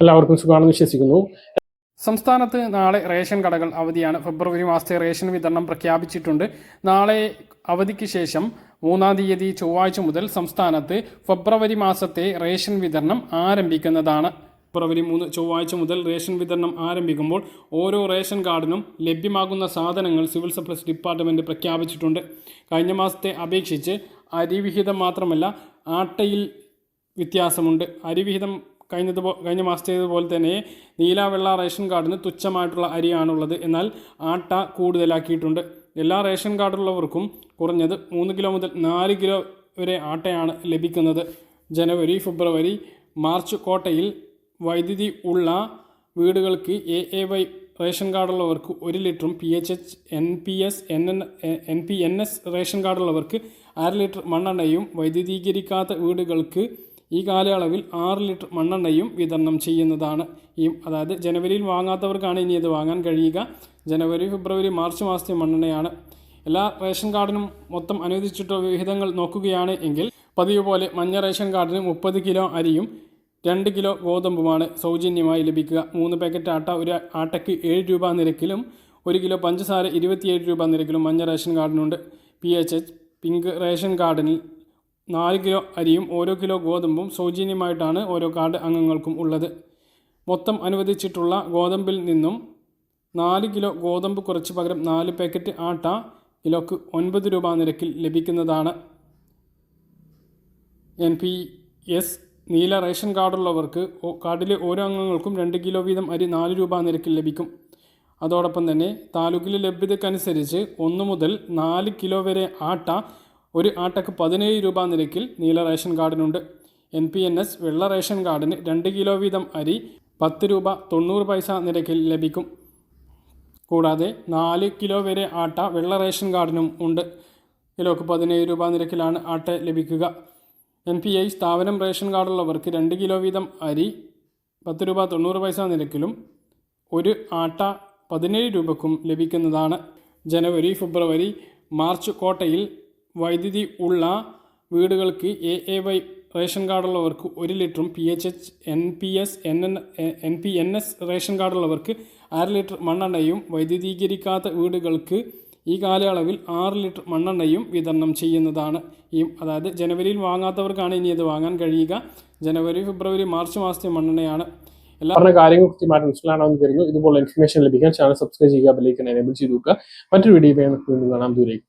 എല്ലാവർക്കും സുഖമാണെന്ന് വിശ്വസിക്കുന്നു. സംസ്ഥാനത്ത് നാളെ റേഷൻ കടകൾ അവധിയാണ്. ഫെബ്രുവരി മാസത്തെ റേഷൻ വിതരണം പ്രഖ്യാപിച്ചിട്ടുണ്ട്. നാളെ അവധിക്ക് ശേഷം മൂന്നാം തീയതി ചൊവ്വാഴ്ച മുതൽ സംസ്ഥാനത്ത് ഫെബ്രുവരി മാസത്തെ റേഷൻ വിതരണം ആരംഭിക്കുന്നതാണ്. ഫെബ്രുവരി മൂന്ന് ചൊവ്വാഴ്ച മുതൽ റേഷൻ വിതരണം ആരംഭിക്കുമ്പോൾ ഓരോ റേഷൻ കാർഡിനും ലഭ്യമാകുന്ന സാധനങ്ങൾ സിവിൽ സപ്ലൈസ് ഡിപ്പാർട്ട്മെന്റ് പ്രഖ്യാപിച്ചിട്ടുണ്ട്. കഴിഞ്ഞ മാസത്തെ അപേക്ഷിച്ച് അരിവിഹിതം മാത്രമല്ല ആട്ടയിൽ വ്യത്യാസമുണ്ട്. അരിവിഹിതം കഴിഞ്ഞത് കഴിഞ്ഞ മാസത്തേതുപോലെ തന്നെ നീല വെള്ള റേഷൻ കാർഡിന് തുച്ഛമായിട്ടുള്ള അരിയാണുള്ളത്. എന്നാൽ ആട്ട കൂടുതലാക്കിയിട്ടുണ്ട്. എല്ലാ റേഷൻ കാർഡുള്ളവർക്കും കുറഞ്ഞത് മൂന്ന് കിലോ മുതൽ നാല് കിലോ വരെ ആട്ടയാണ് ലഭിക്കുന്നത്. ജനുവരി ഫെബ്രുവരി മാർച്ച് കോട്ടയിൽ വൈദ്യുതി ഉള്ള വീടുകൾക്ക് എ എ വൈ റേഷൻ കാർഡുള്ളവർക്ക് ഒരു ലിറ്ററും P H H N P S N N N P N S ration കാർഡുള്ളവർക്ക് അര ലിറ്റർ മണ്ണെണ്ണയും വൈദ്യുതീകരിക്കാത്ത വീടുകൾക്ക് ഈ കാലയളവിൽ ആറ് ലിറ്റർ മണ്ണെണ്ണയും വിതരണം ചെയ്യുന്നതാണ്. ഈ അതായത് ജനുവരിയിൽ വാങ്ങാത്തവർക്കാണ് ഇനി ഇത് വാങ്ങാൻ കഴിയുക. ജനുവരി ഫെബ്രുവരി മാർച്ച് മാസത്തെ മണ്ണെണ്ണയാണ്. എല്ലാ റേഷൻ കാർഡിനും മൊത്തം അനുവദിച്ചിട്ടുള്ള വിഹിതങ്ങൾ നോക്കുകയാണ് എങ്കിൽ പതിവ് പോലെ മഞ്ഞ റേഷൻ കാർഡിന് മുപ്പത് കിലോ അരിയും രണ്ട് കിലോ ഗോതമ്പുമാണ് സൗജന്യമായി ലഭിക്കുക. മൂന്ന് പാക്കറ്റ് ആട്ട ഒരു ആട്ടയ്ക്ക് ഏഴ് രൂപ നിരക്കിലും ഒരു കിലോ പഞ്ചസാര ഇരുപത്തിയേഴ് രൂപ നിരക്കിലും മഞ്ഞ ration കാർഡിനുണ്ട്. P H H pink ration കാർഡിന് നാല് കിലോ അരിയും ഓരോ കിലോ ഗോതമ്പും സൗജന്യമായിട്ടാണ് ഓരോ കാർഡ് അംഗങ്ങൾക്കും ഉള്ളത്. മൊത്തം അനുവദിച്ചിട്ടുള്ള ഗോതമ്പിൽ നിന്നും നാല് കിലോ ഗോതമ്പ് കുറച്ച് പകരം നാല് പാക്കറ്റ് ആട്ട കിലോക്ക് ഒൻപത് രൂപ നിരക്കിൽ ലഭിക്കുന്നതാണ്. എൻ പി എസ് നീല റേഷൻ കാർഡുള്ളവർക്ക് കാർഡിലെ ഓരോ അംഗങ്ങൾക്കും രണ്ട് കിലോ വീതം അരി നാല് രൂപ നിരക്കിൽ ലഭിക്കും. അതോടൊപ്പം തന്നെ താലൂക്കിലെ ലഭ്യതക്കനുസരിച്ച് ഒന്ന് മുതൽ നാല് കിലോ വരെ ആട്ട ഒരു ആട്ടക്ക് പതിനേഴ് രൂപ നിരക്കിൽ നീല റേഷൻ കാർഡിനുണ്ട്. എൻ പി എൻ എസ് വെള്ള റേഷൻ കാർഡിന് രണ്ട് കിലോ വീതം അരി പത്ത് രൂപ തൊണ്ണൂറ് പൈസ നിരക്കിൽ ലഭിക്കും. കൂടാതെ നാല് കിലോ വരെ ആട്ട വെള്ള റേഷൻ കാർഡിനും ഉണ്ട്. കിലോക്ക് പതിനേഴ് രൂപ നിരക്കിലാണ് ആട്ട ലഭിക്കുക. എൻ പി ഐ സ്ഥാപനം റേഷൻ കാർഡുള്ളവർക്ക് രണ്ട് കിലോ വീതം അരി പത്ത് രൂപ തൊണ്ണൂറ് പൈസ നിരക്കിലും ഒരു ആട്ട പതിനേഴ് രൂപക്കും ലഭിക്കുന്നതാണ്. ജനുവരി ഫെബ്രുവരി മാർച്ച് കോട്ടയിൽ വൈദ്യുതി ഉള്ള വീടുകൾക്ക് എ എ വൈ റേഷൻ കാർഡുള്ളവർക്ക് ഒരു ലിറ്ററും P H H N P S N N N P N S ration കാർഡുള്ളവർക്ക് അര ലിറ്റർ മണ്ണെണ്ണയും വൈദ്യുതീകരിക്കാത്ത വീടുകൾക്ക് ഈ കാലയളവിൽ ആറ് ലിറ്റർ മണ്ണെണ്ണയും വിതരണം ചെയ്യുന്നതാണ്. ഈ അതായത് ജനുവരിയിൽ വാങ്ങാത്തവർക്കാണ് ഇനി അത് വാങ്ങാൻ കഴിയുക. ജനുവരി ഫെബ്രുവരി മാർച്ച് മാസത്തെ മണ്ണെണ്ണയാണ്. എല്ലാ പറഞ്ഞ കാര്യങ്ങൾ കൃത്യമായിട്ട് മനസ്സിലാണെന്ന് കരുതുന്നു. ഇതുപോലെ ഇൻഫർമേഷൻ ലഭിക്കാൻ ചാനൽ സബ്സ്ക്രൈബ് ചെയ്യുക ബെല്ലൈക്കൻ എനേബിൾ ചെയ്തു നോക്കുക മറ്റൊരു വീഡിയോ വീണ്ടും കാണാം. ദൂരേക്ക്.